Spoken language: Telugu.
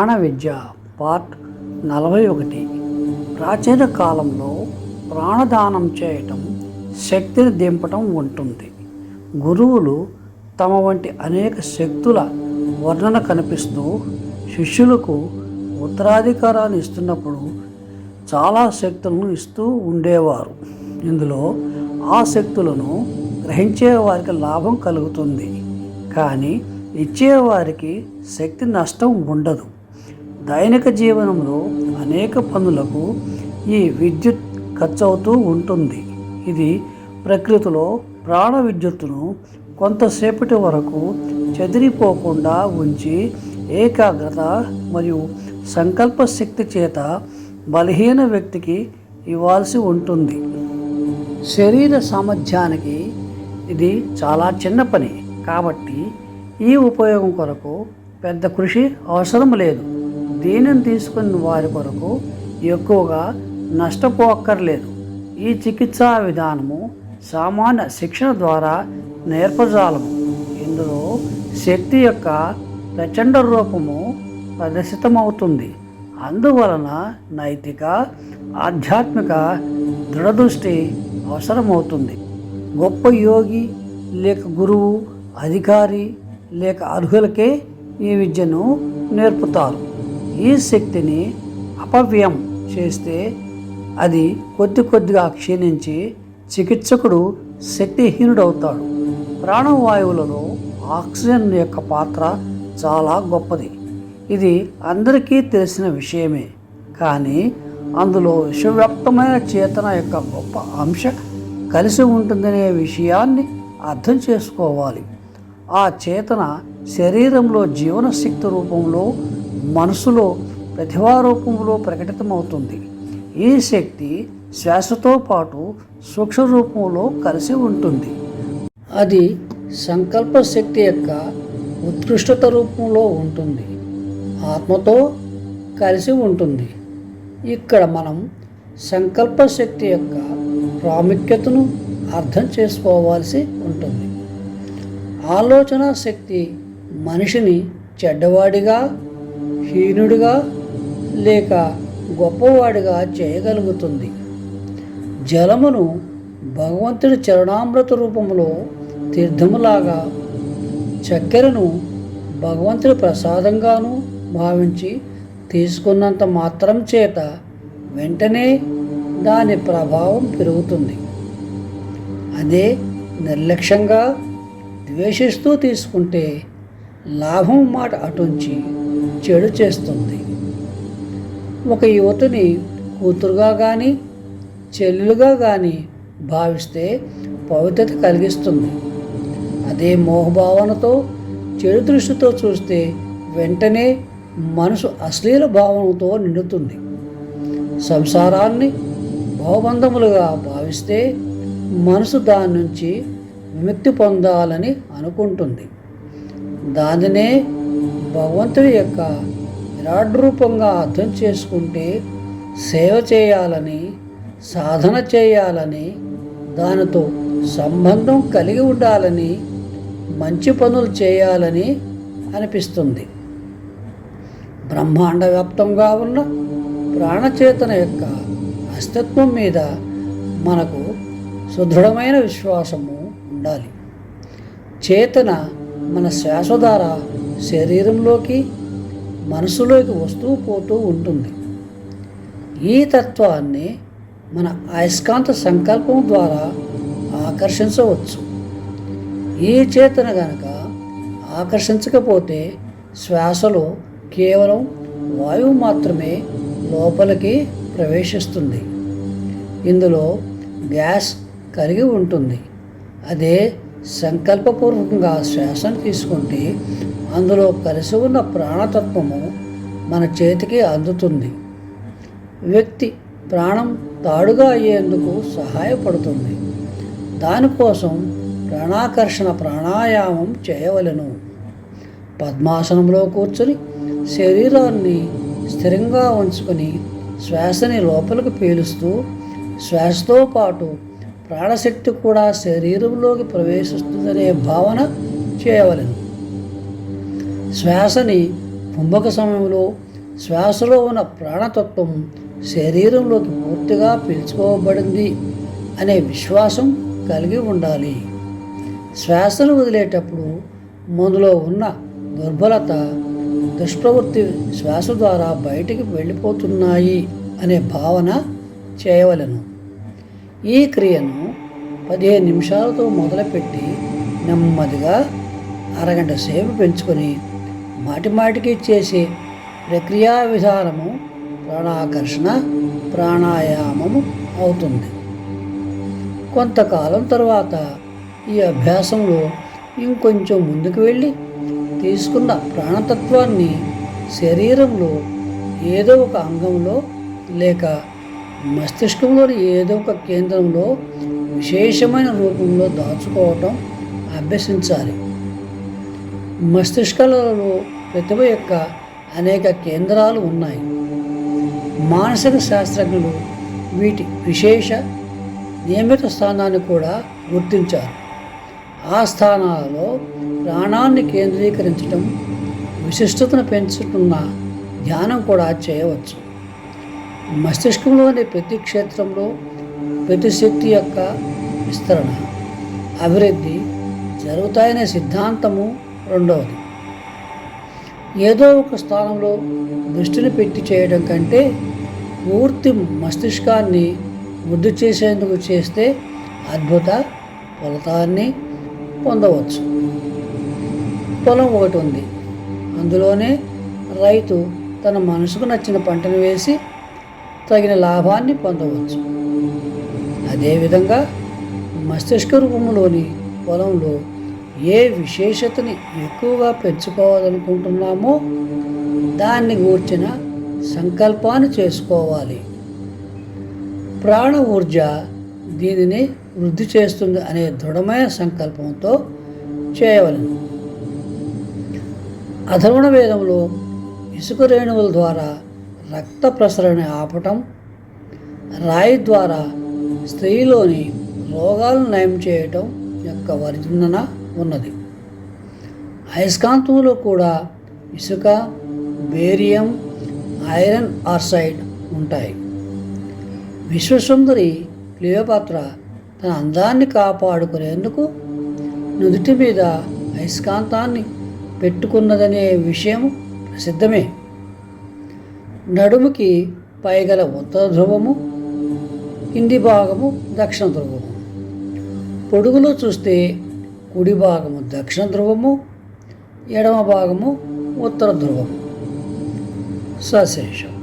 ప్రాణ విద్య పార్ట్ నలభై ఒకటి ప్రాచీన కాలంలో ప్రాణదానం చేయటం శక్తిని దింపటం ఉంటుంది గురువులు తమ వంటి అనేక శక్తుల వర్ణన కనిపిస్తూ శిష్యులకు ఉత్తరాధికారాన్ని ఇస్తున్నప్పుడు చాలా శక్తులను ఇస్తూ ఉండేవారు. ఇందులో ఆ శక్తులను గ్రహించే వారికి లాభం కలుగుతుంది. కానీ ఇచ్చేవారికి శక్తి నష్టం ఉండదు. దైనిక జీవనంలో అనేక పనులకు ఈ విద్యుత్ ఖర్చు అవుతూ ఉంటుంది. ఇది ప్రకృతిలో ప్రాణ విద్యుత్తును కొంతసేపటి వరకు చెదిరిపోకుండా ఉంచి ఏకాగ్రత మరియు సంకల్ప శక్తి చేత బలహీన వ్యక్తికి ఇవ్వాల్సి ఉంటుంది. శరీర సామర్థ్యానికి ఇది చాలా చిన్న పని కాబట్టి ఈ ఉపయోగం కొరకు పెద్ద కృషి అవసరం లేదు. దీనిని తీసుకున్న వారి కొరకు ఎక్కువగా నష్టపోక్కర్లేదు. ఈ చికిత్సా విధానము సామాన్య శిక్షణ ద్వారా నేర్పజాలము. ఇందులో శక్తి యొక్క ప్రచండ రూపము ప్రదర్శితమవుతుంది. అందువలన నైతిక ఆధ్యాత్మిక దృఢదృష్టి అవసరమవుతుంది. గొప్ప యోగి లేక గురువు అధికారి లేక అర్హులకే ఈ విద్యను నేర్పుతారు. ఈ శక్తిని అపవ్యం చేస్తే అది కొద్ది కొద్దిగా క్షీణించి చికిత్సకుడు శక్తిహీనుడవుతాడు. ప్రాణవాయువులలో ఆక్సిజన్ యొక్క పాత్ర చాలా గొప్పది. ఇది అందరికీ తెలిసిన విషయమే. కానీ అందులో విశ్వవ్యాప్తమైన చేతన యొక్క గొప్ప అంశ కలిసి ఉంటుందనే విషయాన్ని అర్థం చేసుకోవాలి. ఆ చేతన శరీరంలో జీవనశక్తి రూపంలో మనసులో ప్రతిభారూపంలో ప్రకటితమవుతుంది. ఈ శక్తి శ్వాసతో పాటు సూక్ష్మ రూపంలో కలిసి ఉంటుంది. అది సంకల్ప శక్తి యొక్క ఉత్కృష్టత రూపంలో ఉంటుంది. ఆత్మతో కలిసి ఉంటుంది. ఇక్కడ మనం సంకల్ప శక్తి యొక్క ప్రాముఖ్యతను అర్థం చేసుకోవాల్సి ఉంటుంది. ఆలోచన శక్తి మనిషిని చెడ్డవాడిగా హీనుడిగా లేక గొప్పవాడిగా చేయగలుగుతుంది. జలమును భగవంతుడి చరణామృత రూపంలో తీర్థములాగా చక్కెరను భగవంతుడి ప్రసాదంగాను భావించి తీసుకున్నంత మాత్రం చేత వెంటనే దాని ప్రభావం పెరుగుతుంది. అదే నిర్లక్ష్యంగా ద్వేషిస్తూ తీసుకుంటే లాభం మాట అటుంచి చెడు చేస్తుంది. ఒక యువతిని కూతురుగా కానీ చెల్లెలుగా కానీ భావిస్తే పవిత్రత కలిగిస్తుంది. అదే మోహభావనతో చెడు దృష్టితో చూస్తే వెంటనే మనసు అశ్లీల భావనతో నిండుతుంది. సంసారాన్ని భవబంధములుగా భావిస్తే మనసు దాని నుంచి విముక్తి పొందాలని అనుకుంటుంది. దానినే భగవంతుడి యొక్క విరాట్ రూపంగా అర్థం చేసుకుంటే సేవ చేయాలని సాధన చేయాలని దానితో సంబంధం కలిగి ఉండాలని మంచి పనులు చేయాలని అనిపిస్తుంది. బ్రహ్మాండ వ్యాప్తంగా ఉన్న ప్రాణచేతన యొక్క అస్తిత్వం మీద మనకు సుదృఢమైన విశ్వాసము ఉండాలి. చేతన మన శ్వాస ద్వారా శరీరంలోకి మనసులోకి వస్తూ పోతూ ఉంటుంది. ఈ తత్వాన్ని మన అయస్కాంత సంకల్పం ద్వారా ఆకర్షించవచ్చు. ఈ చేతన గనక ఆకర్షించకపోతే శ్వాసలో కేవలం వాయువు మాత్రమే లోపలికి ప్రవేశిస్తుంది. ఇందులో గ్యాస్ కలిగి ఉంటుంది. అదే సంకల్పపూర్వకంగా శ్వాసను తీసుకుంటే అందులో కలిసి ఉన్న ప్రాణతత్వము మన చేతికి అందుతుంది. వ్యక్తి ప్రాణం తాడుగా అయ్యేందుకు సహాయపడుతుంది. దానికోసం ప్రాణాకర్షణ ప్రాణాయామం చేయవలెను. పద్మాసనంలో కూర్చొని శరీరాన్ని స్థిరంగా ఉంచుకొని శ్వాసని లోపలికి పీలుస్తూ శ్వాసతో పాటు ప్రాణశక్తి కూడా శరీరంలోకి ప్రవేశిస్తుందనే భావన చేయవలెను. శ్వాసని కుంభక సమయంలో శ్వాసలో ఉన్న ప్రాణతత్వం శరీరంలోకి పూర్తిగా పీల్చుకోబడింది అనే విశ్వాసం కలిగి ఉండాలి. శ్వాసను వదిలేటప్పుడు మనలో ఉన్న దుర్బలత దుష్ప్రవృత్తి శ్వాస ద్వారా బయటికి వెళ్ళిపోతున్నాయి అనే భావన చేయవలను. ఈ క్రియను పదిహేను నిమిషాలతో మొదలుపెట్టి నెమ్మదిగా అరగంట సేపు పెంచుకొని మాటిమాటికి చేసే ప్రక్రియా విధానము ప్రాణాకర్షణ ప్రాణాయామము అవుతుంది. కొంతకాలం తర్వాత ఈ అభ్యాసంలో ఇంకొంచెం ముందుకు వెళ్ళి తీసుకున్న ప్రాణతత్వాన్ని శరీరంలో ఏదో ఒక అంగంలో లేక మస్తిష్కంలోని ఏదో ఒక కేంద్రంలో విశేషమైన రూపంలో దాచుకోవటం అభ్యసించాలి. మస్తిష్కాలలో ప్రతిభ యొక్క అనేక కేంద్రాలు ఉన్నాయి. మానసిక శాస్త్రజ్ఞులు వీటి విశేష నియమిత స్థానాన్ని కూడా గుర్తించారు. ఆ స్థానాలలో ప్రాణాన్ని కేంద్రీకరించడం విశిష్టతను పెంచుతున్న ధ్యానం కూడా చేయవచ్చు. మస్తిష్కంలోని ప్రతి క్షేత్రంలో ప్రతి శక్తి యొక్క విస్తరణ. అభివృద్ధి జరుగుతాయనే సిద్ధాంతము రెండవది. ఏదో ఒక స్థానంలో దృష్టిని పెట్టి చేయడం కంటే పూర్తి మస్తిష్కాన్ని వృద్ధి చేసేందుకు చేస్తే అద్భుత ఫలితాన్ని పొందవచ్చు. పొలం ఒకటి ఉంది. అందులోనే రైతు తన మనసుకు నచ్చిన పంటను వేసి తగిన లాభాన్ని పొందవచ్చు. అదేవిధంగా మస్తిష్క రూపంలోని పొలంలో ఏ విశేషతని ఎక్కువగా పెంచుకోవాలనుకుంటున్నామో దాన్ని గూర్చిన సంకల్పాన్ని చేసుకోవాలి. ప్రాణ ఊర్జ దీనిని వృద్ధి చేస్తుంది అనే దృఢమైన సంకల్పంతో చేయవలను. అధర్వణ వేదంలో ఇసుక రేణువుల ద్వారా రక్త ప్రసరణ ఆపటం రాయి ద్వారా స్త్రీలోని రోగాలను నయం చేయటం యొక్క వర్ణన ఉన్నది. అయస్కాంతంలో కూడా ఇసుక బేరియం ఐరన్ ఆర్సైడ్ ఉంటాయి. విశ్వసుందరి క్లియోపాత్ర తన అందాన్ని కాపాడుకునేందుకు నుదుటి మీద అయస్కాంతాన్ని పెట్టుకున్నదనే విషయం ప్రసిద్ధమే. నడుముకి పైగల ఉత్తర ధ్రువము కింది భాగము దక్షిణ ధ్రువము. పొడుగులో చూస్తే కుడి భాగము దక్షిణ ధ్రువము ఎడమ భాగము ఉత్తర ధ్రువము. సశేషం.